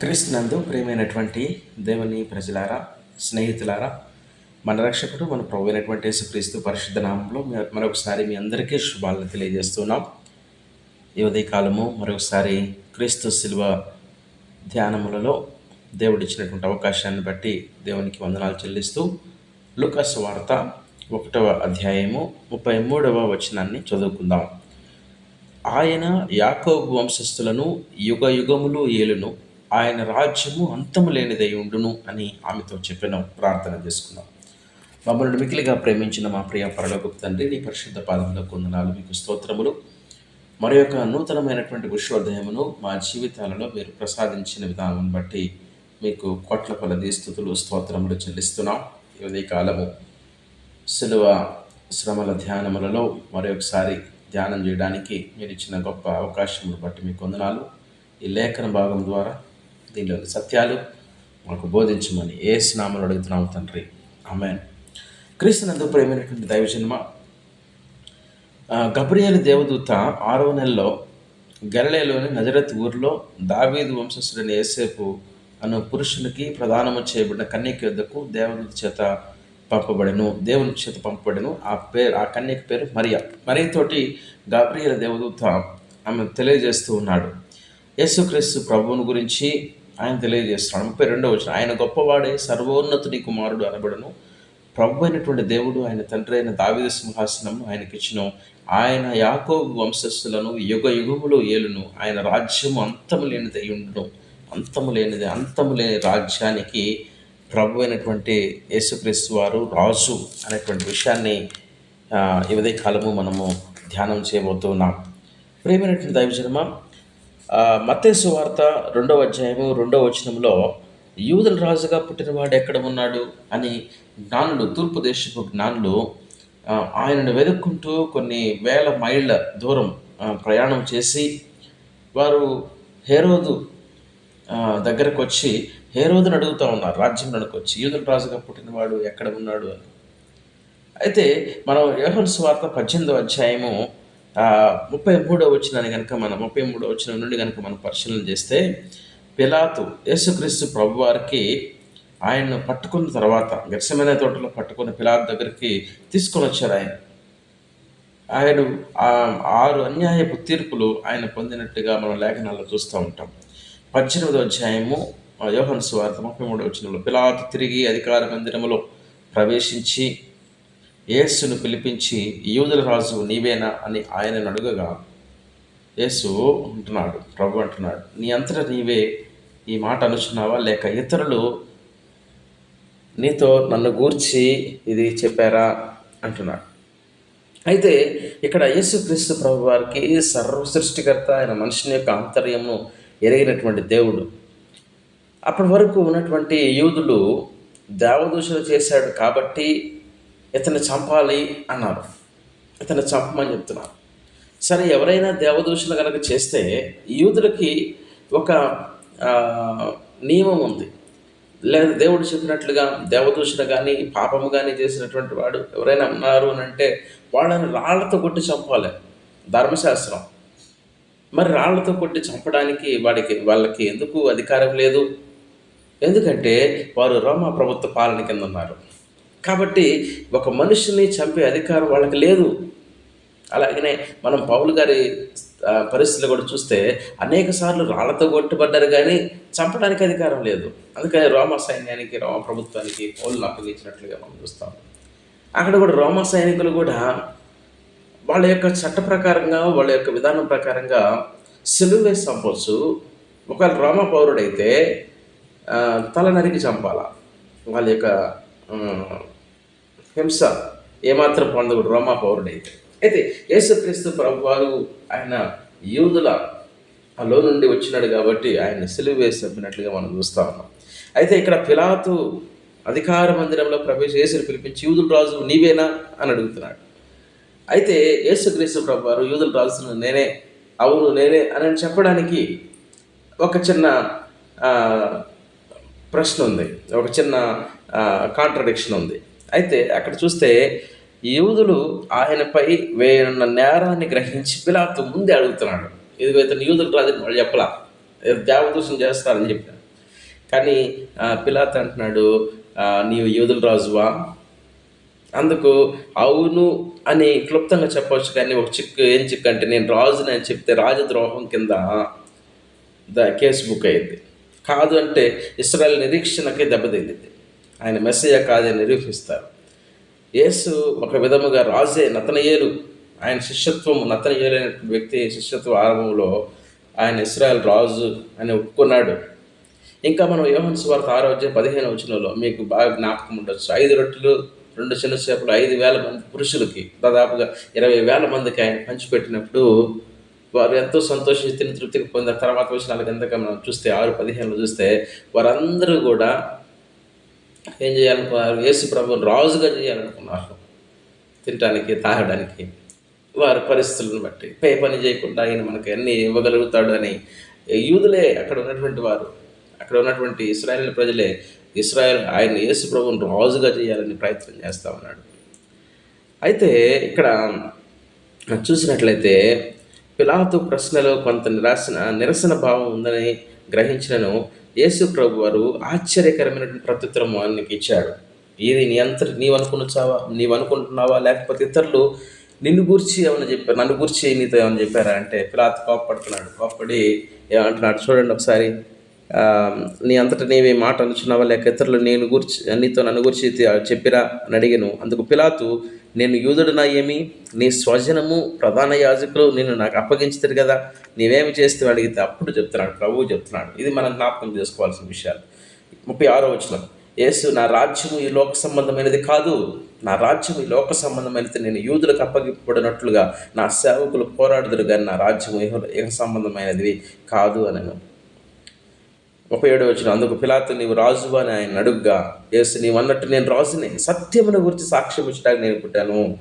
క్రీస్తునందు ప్రియమైనటువంటి దేవుని ప్రజలారా స్నేహితులారా మన రక్షకుడు మన ప్రభు అయినటువంటి క్రీస్తు పరిశుద్ధ నామంలో మరొకసారి మీ అందరికీ శుభాలను తెలియజేస్తున్నాం. ఈ ఉదయకాలము మరొకసారి క్రీస్తు శిల్వ ధ్యానములలో దేవుడిచ్చినటువంటి అవకాశాన్ని బట్టి దేవునికి వందనాలు చెల్లిస్తూ లుకస్ వార్త ఒకటవ అధ్యాయము ముప్పై మూడవ వచనాన్ని చదువుకుందాం. ఆయన యాకోబు వంశస్థులను యుగ యుగములు ఏలును ఆయన రాజ్యము అంతము లేనిదై ఉండును అని ఆమెతో చెప్పిన ప్రార్థన చేసుకున్నాం. మమ్మల్ని మికిలిగా ప్రేమించిన మా ప్రియ పరలోకపు తండ్రి నీ పరిశుద్ధ పాదంలో కొందనాలు మీకు స్తోత్రములు. మరి యొక్క నూతనమైనటువంటి విశ్వోదయమును మా జీవితాలలో మీరు ప్రసాదించిన విధానం బట్టి మీకు కోట్ల కొలది స్థుతులు స్తోత్రములు చెల్లిస్తున్నాం. ఈ కాలము శిలువ శ్రమల ధ్యానములలో మరొకసారి ధ్యానం చేయడానికి మీరు ఇచ్చిన గొప్ప అవకాశమును బట్టి మీకు వందనాలు ఈ లేఖన భాగం ద్వారా దీనిలోని సత్యాలు మాకు బోధించమని ఏ స్నామలు అడుగుతున్నాము తండ్రి. ఆమెన్. క్రీస్తునందు ప్రేమైనటువంటి దైవజన్మ గబ్రియల్ దేవదూత ఆరవ నెలలో గలిలేలోని నజరత్ ఊరిలో దావీదు వంశస్థుడైన ఏసేపు అను పురుషునికి ప్రధానము చేయబడిన కన్యక యొద్దకు దేవదూత చేత పంపబడెను దేవుని చేత పంపబడెను. ఆ పేరు ఆ కన్యక పేరు మరియా. మరియతోటి గాబ్రియల దేవదూత ఆమె తెలియజేస్తూ ఉన్నాడు. యేసుక్రీస్తు ప్రభువుని గురించి ఆయన తెలియజేస్తున్నాడు. ముప్పై రెండవ వచ్చిన ఆయన గొప్పవాడే సర్వోన్నతుని కుమారుడు అనబడను. ప్రభు అయినటువంటి దేవుడు ఆయన తండ్రి అయిన దావిద సింహాసనం ఆయనకిచ్చిన. ఆయన యాకోబు వంశస్థులను యుగ యుగములు ఏలును. ఆయన రాజ్యము అంతము లేనిది ఉండును. అంతము లేనిది అంతము లేని రాజ్యానికి ప్రభు అయినటువంటి యేసుక్రీస్తు వారు రాజు అనేటువంటి విషయాన్ని ఇవదే కాలము మనము ధ్యానం చేయబోతున్నాం. ప్రేమైనటువంటి దైవజనమ మత్తేసు వార్త రెండవ అధ్యాయము రెండవ వచనంలో యూదుల రాజుగా పుట్టినవాడు ఎక్కడ ఉన్నాడు అని జ్ఞానులు తూర్పు దేశపు జ్ఞానులు ఆయనను వెతుక్కుంటూ కొన్ని వేల మైళ్ళ దూరం ప్రయాణం చేసి వారు హేరోదు దగ్గరకు వచ్చి హేరోదుని అడుగుతూ ఉన్నారు రాజ్యంలోకి వచ్చి యూదుల రాజుగా పుట్టినవాడు ఎక్కడ ఉన్నాడు అని. అయితే మనం యోహన్ స్వార్త పద్దెనిమిదో అధ్యాయము ముప్పై మూడో వచ్చినాన్ని కనుక మనం ముప్పై మూడో వచ్చిన నుండి కనుక మనం పరిశీలన చేస్తే పిలాతు యేసుక్రీస్తు ప్రభు వారికి ఆయన్ను పట్టుకున్న తర్వాత గరిసమైన తోటలో పట్టుకున్న పిలాత్ దగ్గరికి తీసుకొని వచ్చారు ఆయన. ఆయన ఆరు అన్యాయపు తీర్పులు ఆయన పొందినట్టుగా మనం లేఖనాల్లో చూస్తూ ఉంటాం. పద్దెనిమిదో అధ్యాయము యోహన్ సువార్త ముప్పై మూడో వచ్చినప్పుడు పిలాతు తిరిగి అధికార మందిరములో ప్రవేశించి యేసును పిలిపించి యూదుల రాజు నీవేనా? అని ఆయనను అడుగగా యేసు అంటున్నాడు ప్రభు అంటున్నాడు నీ అంతటా నీవే ఈ మాట అనుచున్నావా? లేక ఇతరులు నీతో నన్ను గూర్చి ఇది చెప్పారా? అంటున్నాడు. అయితే ఇక్కడ యేసుక్రీస్తు ప్రభు వారికి సర్వ సృష్టికర్త ఆయన మనిషిని యొక్క ఆంతర్యము ఎరిగినటువంటి దేవుడు. అప్పటి వరకు ఉన్నటువంటి యూదులు దేవదూషణ చేశాడు కాబట్టి ఇతన్ని చంపాలి అన్నారు ఇతన్ని చంపమని చెప్తున్నారు. సరే ఎవరైనా దేవదూషణ కనుక చేస్తే యూదులకి ఒక నియమం ఉంది. లేదా దేవుడు చెప్పినట్లుగా దేవదూషణ కానీ పాపము కానీ చేసినటువంటి వాడు ఎవరైనా ఉన్నారు అని అంటే వాళ్ళని రాళ్ళతో కొట్టి చంపాలి. ధర్మశాస్త్రం. మరి రాళ్ళతో కొట్టి చంపడానికి వాడికి వాళ్ళకి ఎందుకు అధికారం లేదు? ఎందుకంటే వారు రోమా ప్రభుత్వ పాలన కింద ఉన్నారు. కాబట్టి ఒక మనిషిని చంపే అధికారం వాళ్ళకి లేదు. అలాగనే మనం పౌలు గారి పరిస్థితులు కూడా చూస్తే అనేక సార్లు రాళ్ళతో కొట్టుబడ్డారు కానీ చంపడానికి అధికారం లేదు. అందుకని రోమా సైన్యానికి రోమ ప్రభుత్వానికి పౌలను అప్పగించినట్లుగా మనం చూస్తాం. అక్కడ కూడా రోమ సైనికులు కూడా వాళ్ళ యొక్క చట్ట ప్రకారంగా వాళ్ళ యొక్క విధానం ప్రకారంగా సెలువు వేసి చంపవచ్చు ఒకవేళ రోమ పౌరుడైతే తల నరికి చంపాల. వాళ్ళ యొక్క హింస ఏమాత్రం పొందకూడదు. రోమా పౌరుడైతే అయితే యేసుక్రీస్తు ప్రభు వారు ఆయన యూదుల లో నుండి వచ్చినాడు కాబట్టి ఆయన సెలువు వేసి చంపినట్లుగా మనం చూస్తా ఉన్నాం. అయితే ఇక్కడ పిలాతు అధికార మందిరంలో ప్రవేశ యేసుని పిలిపించి యూదుల రాజు నీవేనా అని అడుగుతున్నాడు. అయితే యేసుక్రీస్తు ప్రభు వారు యూదుల రాజును నేనే అవును నేనే అని చెప్పడానికి ఒక చిన్న ప్రశ్న ఉంది. ఒక చిన్న కాంట్రడిక్షన్ ఉంది. అయితే అక్కడ చూస్తే యూదులు ఆయనపై వేయనున్న నేరాన్ని గ్రహించి పిలాతు ముందే అడుగుతున్నాడు. ఇదిగో ఇతను యూదులు రాజు వాళ్ళు చెప్పలా. దేవదూషణ చేస్తారని చెప్పారు. కానీ పిలాత్ అంటున్నాడు నీవు యూదుల రాజువా? అందుకు అవును అని క్లుప్తంగా చెప్పవచ్చు కానీ ఒక చిక్కు ఏం చిక్కు అంటే నేను రాజుని అని చెప్తే రాజద్రోహం కింద ద కేసు బుక్ అయింది. కాదు అంటే ఇస్రాయల్ నిరీక్షణకే దెబ్బతింది ఆయన మెస్సయ్య కాదని నిరూపిస్తారు. యేసు ఒక విధముగా రాజే నతనయేలు. ఆయన శిష్యత్వం నతనయేలు అనే వ్యక్తి శిష్యత్వ ఆరంభంలో ఆయన ఇస్రాయల్ రాజు అని ఒప్పుకున్నాడు. ఇంకా మనం యోహన్ సువార్త ఆరోగ్యం పదిహేను వచనంలో మీకు బాగా జ్ఞాపకం ఉండొచ్చు. ఐదు రొట్టెలు రెండు చిన్న చేపలు ఐదు వేల మంది పురుషులకి దాదాపుగా ఇరవై వేల మందికి ఆయన పంచిపెట్టినప్పుడు వారు ఎంతో సంతోషించి తృప్తికి పొందిన తర్వాత విషయాల కిందక మనం చూస్తే ఆరు పదిహేనులో చూస్తే వారందరూ కూడా ఏం చేయాలనుకున్నారు? యేసు ప్రభు రాజుగా చేయాలనుకున్నారు. తినడానికి తాగడానికి వారి పరిస్థితులను బట్టి. పే పని చేయకుండా ఆయన మనకు అన్ని ఇవ్వగలుగుతాడు అని యూదులే అక్కడ ఉన్నటువంటి వారు. అక్కడ ఉన్నటువంటి ఇస్రాయల్ ప్రజలే ఇస్రాయల్ ఆయన యేసు ప్రభువును రాజుగా చేయాలని ప్రయత్నం చేస్తూ ఉన్నాడు. అయితే ఇక్కడ చూసినట్లయితే పిలాతు ప్రశ్నలో కొంత నిరాశన నిరసన భావం ఉందని గ్రహించినను యేసు ప్రభు వారు ఆశ్చర్యకరమైనటువంటి ప్రత్యుత్తరం ఆయనకి ఇచ్చాడు. ఇది నీ అంత నీవు అనుకున్నావా నీవు అనుకుంటున్నావా లేకపోతే ఇతరులు నిన్ను గూర్చి ఏమైనా చెప్పారు నన్ను గూర్చి నీతో ఏమైనా చెప్పారా? అంటే పిలాత్ కోప్పడుతున్నాడు. కోప్పడి ఏమంటున్నాడు? చూడండి ఒకసారి. నీ అంతటా నీవే మాట అనుచున్నావా? లేక ఇతరులు నేను గురించి నీతో నన్ను గురించి చెప్పిరా అని అడిగాను. అందుకు పిలాతు నేను యూదుడునా ఏమి? నీ స్వజనము ప్రధాన యాజకులు నేను నాకు అప్పగించుతారు కదా నీవేమి చేస్తే అడిగితే అప్పుడు చెప్తున్నాడు ప్రభువు చెప్తున్నాడు. ఇది మనం జ్ఞాపకం చేసుకోవాల్సిన విషయాలు. ముప్పై ఆరో వచ్చిన యేసు నా రాజ్యము ఈ లోక సంబంధమైనది కాదు. నా రాజ్యం ఈ లోక సంబంధమైనది. నేను యూదులకు అప్పగింపబడినట్లుగా నా సేవకులు పోరాడుదురు కానీ నా రాజ్యము ఇహ ఇహ సంబంధమైనది కాదు అనను. ముప్పై ఏడు వచ్చిన అందుకు పిలాతు నీవు రాజు అని ఆయన అడుగ్గా. యేసు నీవు అన్నట్టు నేను రాజుని. సత్యమును గురించి సాక్ష్యం ఇచ్చడానికి నేను పుట్టాను.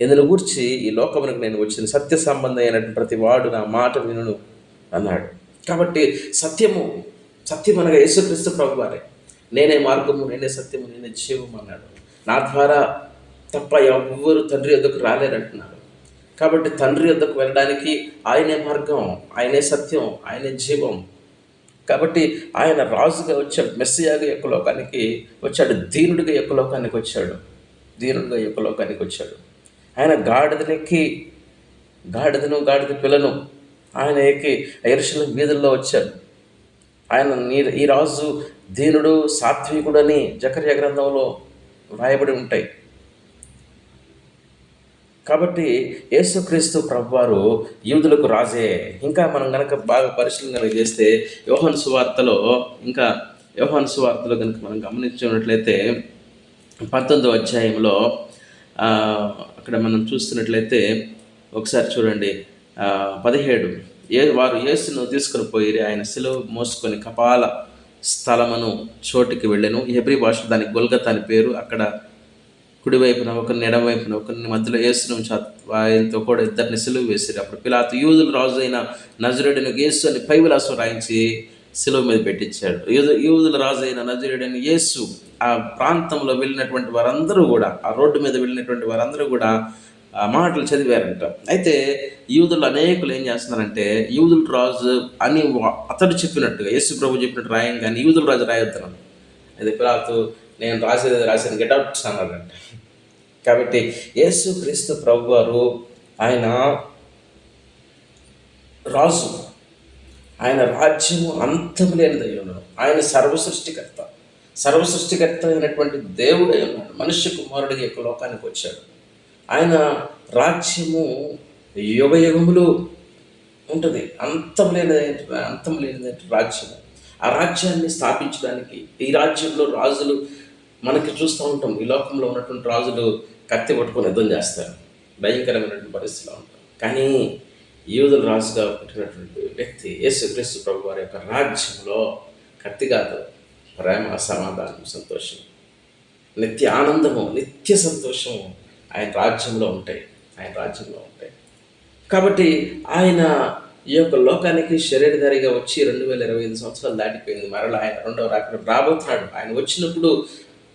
ఇందును గురించి ఈ లోకమునకు నేను వచ్చిన సత్య సంబంధమైనటువంటి ప్రతి వాడు నా మాట వినును అన్నాడు. కాబట్టి సత్యము సత్యం అనగా యేసుక్రీస్తు ప్రభు వారే నేనే మార్గము నేనే సత్యము నేనే జీవము అన్నాడు. నా ద్వారా తప్ప ఎవ్వరు తండ్రి ఎద్దకు రాలేరంటున్నారు. కాబట్టి తండ్రి ఎద్దకు వెళ్ళడానికి ఆయనే మార్గం ఆయనే సత్యం ఆయనే జీవం. కాబట్టి ఆయన రాజుగా వచ్చాడు మెస్సియాగా యొక్క లోకానికి వచ్చాడు దీనుడిగా యొక్క లోకానికి వచ్చాడు దీనుడిగా యొక్క లోకానికి వచ్చాడు. ఆయన గాడిదనెక్కి గాడిదను గాడిద పిల్లను ఆయన ఎక్కి ఎరుషుల వీధుల్లో వచ్చాడు. ఆయన నీ- ఈ రాజు దీనుడు సాత్వికుడని జకర్య గ్రంథంలో వ్రాయబడి ఉంటాయి. కాబట్టి యేసుక్రీస్తు ప్రభువారు యూదులకు రాజే. ఇంకా మనం కనుక బాగా పరిశీలన కనుక చేస్తే యోహన్ సువార్తలో ఇంకా యోహన్ సువార్తలో కనుక మనం గమనించినట్లయితే పంతొమ్మిదో అధ్యాయంలో అక్కడ మనం చూస్తున్నట్లయితే ఒకసారి చూడండి. పదిహేడు. ఏ వారు యేసును తీసుకుని పోయి ఆయన సెలవు మోసుకొని కపాల స్థలమును చోటికి వెళ్ళాను. హెబ్రి భాష దానికి గొల్గత్ అని పేరు అక్కడ కుడివైపున ఒకరిని ఎడమవైపున ఒకరిని మధ్యలో యేసును ఉంచి ఆయనతో కూడా ఇద్దరిని సిలువ వేసారు. అప్పుడు పిలాతు యూదుల రాజు అయిన నజరుడిని యేసు అని పై విలాసం రాయించి సిలువ మీద పెట్టించాడు. యూదు యూదుల రాజు అయిన నజరుడని యేసు ఆ ప్రాంతంలో వెళ్ళినటువంటి వారందరూ కూడా ఆ రోడ్డు మీద వెళ్ళినటువంటి వారందరూ కూడా ఆ మాటలు చదివారంట. అయితే యూదులు అనేకులు ఏం చేస్తున్నారంటే యూదుల రాజు అని అతడు చెప్పినట్టుగా యేసు ప్రభు చెప్పినట్టు రాయం కానీ యూదుల రాజు రాయొద్దున్నాను అది పిలాతు నేను రాసేది రాసిన గెటౌట్ అన్నాడంట కాబట్టి యేసు క్రీస్తు ప్రభు వారు ఆయన రాజు. ఆయన రాజ్యము అంతం లేనిదై ఉన్నాడు. ఆయన సర్వ సృష్టికర్త. సర్వ సృష్టికర్త అయినటువంటి దేవుడై ఉన్నాడు. మనుష్య కుమారుడిగా యొక్క లోకానికి వచ్చాడు. ఆయన రాజ్యము యుగ యుగములు ఉంటుంది. అంతం లేని అంతం లేనిదైన రాజ్యము. ఆ రాజ్యాన్ని స్థాపించడానికి ఈ రాజ్యంలో రాజులు మనకి చూస్తూ ఉంటాం ఈ లోకంలో ఉన్నటువంటి రాజులు కత్తి పట్టుకొని యుద్ధం చేస్తారు. భయంకరమైనటువంటి పరిస్థితిలో ఉంటాం. కానీ యూదుల రాజుగా పుట్టినటువంటి వ్యక్తి యేసుక్రీస్తు ప్రభు వారి యొక్క రాజ్యంలో కత్తి కాదు ప్రేమ సమాధానం సంతోషం నిత్య ఆనందము నిత్య సంతోషము ఆయన రాజ్యంలో ఉంటాయి ఆయన రాజ్యంలో ఉంటాయి. కాబట్టి ఆయన ఈ యొక్క లోకానికి శరీరధారిగా వచ్చి రెండు వేల ఇరవై ఐదు సంవత్సరాలు దాటిపోయింది. మరలా ఆయన రెండవ రాకడ రాబోతున్నాడు. ఆయన వచ్చినప్పుడు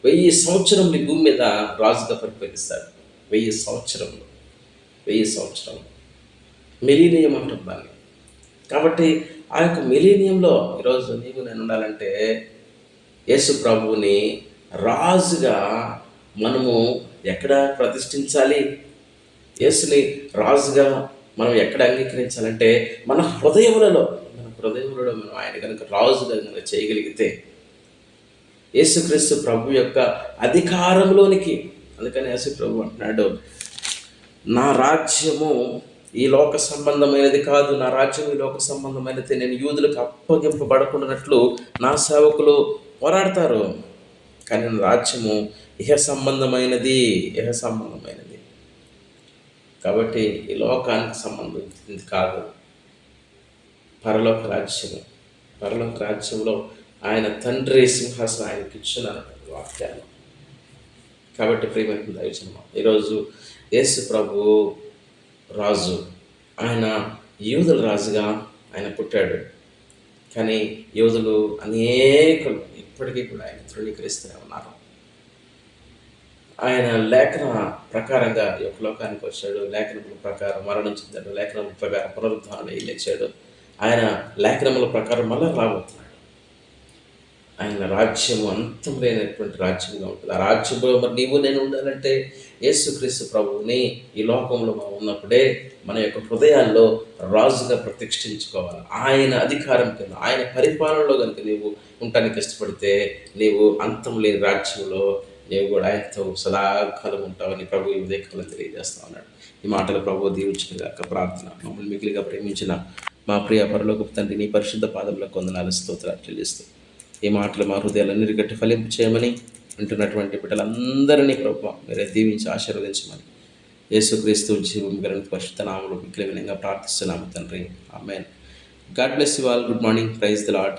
వెయ్యి సంవత్సరం ఈ భూమి మీద రాజుగా పరిపాలిస్తాడు. వెయ్యి సంవత్సరంలో. వెయ్యి సంవత్సరంలో. మిలీనియం అంటాం దాన్ని కాబట్టి ఆ యొక్క మిలీనియంలో ఈరోజు నీవు నేను ఉండాలంటే యేసు ప్రభువుని రాజుగా మనము ఎక్కడ ప్రతిష్ఠించాలి? యేసుని రాజుగా మనం ఎక్కడ అంగీకరించాలంటే మన హృదయములలో మన హృదయములలో మనం ఆయన కనుక రాజుగా కనుక చేయగలిగితే యేసుక్రీస్తు ప్రభు యొక్క అధికారంలోనికి అందుకని యేసు ప్రభు అంటున్నాడు నా రాజ్యము ఈ లోక సంబంధమైనది కాదు నా రాజ్యం ఈ లోక సంబంధమైనది నేను యూదులకు అప్పగింపబడకుండానట్లు నా సేవకులు పోరాడతారు. కానీ నా రాజ్యము ఇహ సంబంధమైనది ఇహ సంబంధమైనది. కాబట్టి ఈ లోకానికి సంబంధించింది కాదు పరలోక రాజ్యము. పరలోక రాజ్యంలో ఆయన తండ్రి సింహాసనం ఆయనకి ఇచ్చున్నాను వాక్యాలు. కాబట్టి ప్రియమైన దైవజన్మ ఈరోజు యేసు ప్రభు రాజు. ఆయన యూదుల రాజుగా ఆయన పుట్టాడు. కానీ యూదులు అనేకులు ఇప్పటికీ కూడా ఆయన తృణీకరిస్తూనే ఉన్నారు. ఆయన లేఖన ప్రకారంగా ఈ యొక్క లోకానికి వచ్చాడు. లేఖనముల ప్రకారం మరణం చెందాడు లేఖనముల ప్రకారం పునరుద్ధారణ లేచాడు. ఆయన లేఖనముల ప్రకారం మళ్ళీ రాబోతున్నాడు. ఆయన రాజ్యము అంతం లేనటువంటి రాజ్యంగా ఉంటుంది. ఆ రాజ్యంలో మరి నీవు నేను ఉండాలంటే యేసుక్రీస్తు ప్రభువుని ఈ లోకంలో మనం ఉన్నప్పుడే మన యొక్క హృదయాల్లో రాజుగా ప్రతిష్ఠించుకోవాలి. ఆయన అధికారం కింద ఆయన పరిపాలనలో కనుక నీవు ఉండటానికి ఇష్టపడితే నీవు అంతం లేని రాజ్యంలో నీవు కూడా ఆయనతో సదాకాలం ఉంటావని ప్రభు ఈ ఉదయకాలం తెలియజేస్తా ఉన్నాడు. ఈ మాటలు ప్రభు దీవించిన గాక ప్రార్థన మమ్మల్ని మిగిలిగా ప్రేమించిన మా ప్రియ పరలోక తండ్రి నీ పరిశుద్ధ పాదంలో కొందనాలు స్తోత్రాలు చెల్లిస్తాం ఈ మాటలు మా హృదయాలన్నీ గట్టి ఫలింపు చేయమని వింటున్నటువంటి బిడ్డలందరినీ ప్రభు మీరే దీవించి ఆశీర్వదించమని. యేసుక్రీస్తు జీవం గల పరిశుద్ధ నామలు విగ్రహంగా ప్రార్థిస్తున్నాము తండ్రి. Amen. God bless you all. Good morning. Praise the Lord